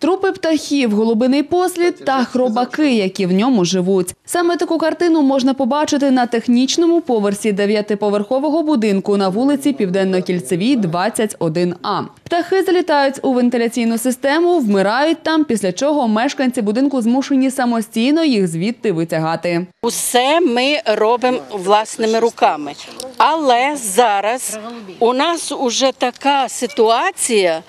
Трупи птахів, голубиний послід та хробаки, які в ньому живуть. Саме таку картину можна побачити на технічному поверсі дев'ятиповерхового будинку на вулиці Південно-Кільцевій, 21А. Птахи залітають у вентиляційну систему, вмирають там, після чого мешканці будинку змушені самостійно їх звідти витягати. Усе ми робимо власними руками. Але зараз у нас уже така ситуація.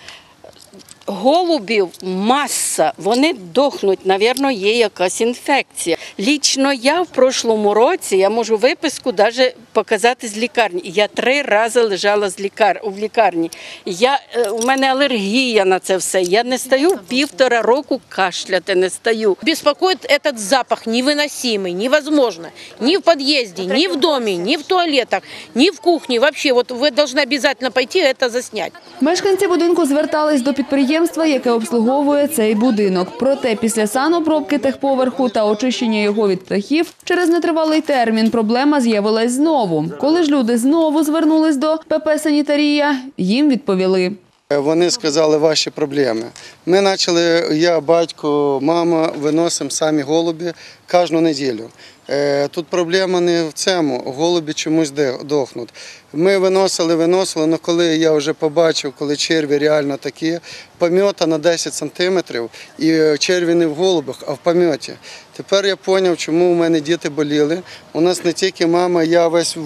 Голубів маса, вони дохнуть, навірно, є якась інфекція. Лічно я в прошлому році я можу виписку навіть показати з лікарні. Я три рази лежала з лікар... в лікарні. Я, е, у мене алергія на це все. Я не стаю півтора року кашляти, не стаю. Беспокоит этот запах невыносимый, невозможно. Ни в подъезде, ни в доме, ни в туалетах, ни в кухне. Вообще, вот вы должны обязательно пойти это заснять. Мешканці будинку звертались до підприємства, яке обслуговує цей будинок. Проте після санобробки техповерху та очищення його від птахів через нетривалий термін проблема з'явилась знову. Коли ж люди знову звернулись до ПП «Санітарія», їм відповіли. Вони сказали ваші проблеми. Ми почали, я, батько, мама виносимо самі голубі кожну неділю. Е, Тут проблема не в цьому, голубі чомусь дохнуть. Ми виносили, виносили, але коли я вже побачив, коли черві реально такі, помьота на 10 сантиметрів, і е, черві не в голубах, а в помьоті. Тепер я зрозумів, чому у мене діти боліли. У нас не тільки мама, я весь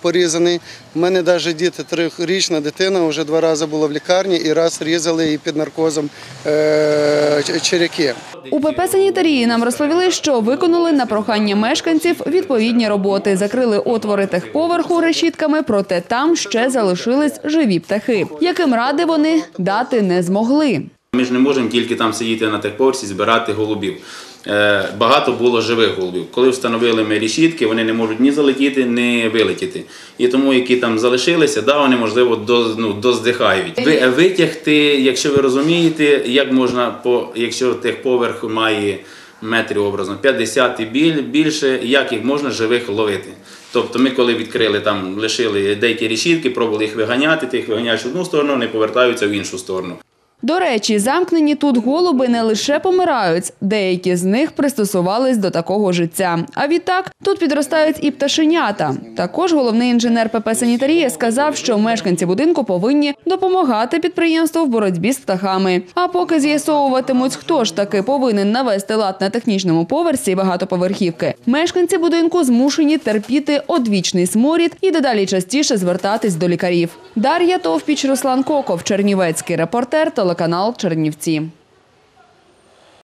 порізаний. У мене навіть діти, трирічна дитина вже два рази була в лікарні і раз різали її під наркозом е, черяки. У ПП «Санітарії» нам розповіли, що виконали на прохання мешканців відповідні роботи. Закрили отвори техповерху решітками, проте там ще залишились живі птахи, яким ради вони дати не змогли. Ми ж не можемо тільки там сидіти на техповерсі, збирати голубів. Е, Багато було живих голубів. Коли встановили ми рішітки, вони не можуть ні залетіти, ні вилетіти. І тому, які там залишилися, да, вони можливо ну, доздихають. Ви, витягти, якщо ви розумієте, як можна, по, якщо техповерх має метрів образно 50 і біль- більше, як їх можна живих ловити. Тобто ми коли відкрили там, лишили деякі рішітки, пробували їх виганяти, ти їх виганяєш в одну сторону, вони повертаються в іншу сторону. До речі, замкнені тут голуби не лише помирають, деякі з них пристосувались до такого життя. А відтак тут підростають і пташенята. Також головний інженер ПП «Санітарія» сказав, що мешканці будинку повинні допомагати підприємству в боротьбі з птахами. А поки з'ясовуватимуть, хто ж таки повинен навести лад на технічному поверсі багатоповерхівки, мешканці будинку змушені терпіти одвічний сморід і дедалі частіше звертатись до лікарів. Дар'я Товпіч, Руслан Коков, Чернівецький репортер, телеканал Чернівці.